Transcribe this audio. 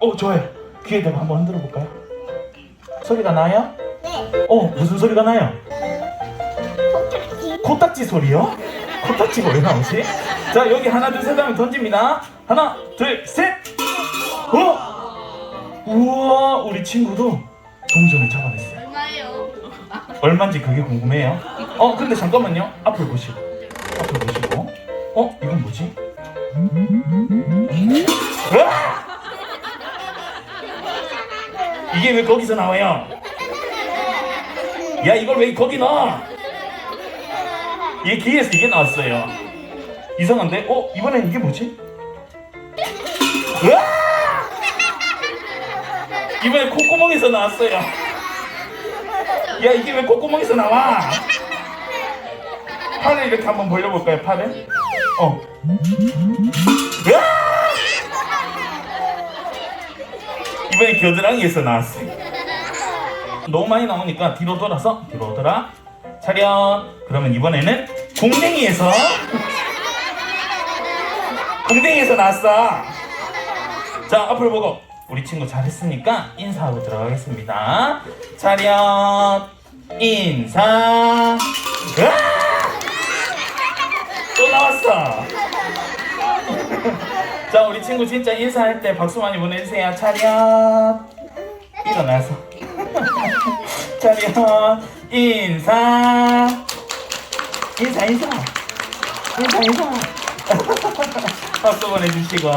어 좋아요. 귀에 대고 한번 흔들어 볼까요? 소리가 나요? 네. 어 무슨 소리가 나요? 코딱지. 코딱지 소리요? 코딱지가 왜 나오지? 자 여기 하나 둘 셋 하면 던집니다. 하나 둘 셋. 어? 우와 우리 친구도 동전을 잡아냈어요. 얼마예요? 얼마인지 그게 궁금해요. 어 근데 잠깐만요. 앞을 보시고 앞을 보시고. 어 이건 뭐지? 이게 왜 거기서 나와요? 야 이걸 왜 거기 넣어? 얘 귀에서 이게 나왔어요. 이상한데? 어 이번엔 이게 뭐지? 으아! 이번엔 콧구멍에서 나왔어요. 야 이게 왜 콧구멍에서 나와? 팔을 이렇게 한번 벌려볼까요? 팔을? 어. 으아! 이번에 겨드랑이에서 나왔어요. 너무 많이 나오니까 뒤로 돌아서 뒤로 돌아 차렷. 그러면 이번에는 공댕이에서 공댕이에서 나왔어. 자 앞을 보고 우리 친구 잘했으니까 인사하고 들어가겠습니다. 차렷 인사. 으아! 또 나왔어. 자 우리 친구 진짜 인사할 때 박수 많이 보내주세요. 차렷. 일어나서. 차렷. 인사. 인사 인사. 인사 인사. 박수 보내주시고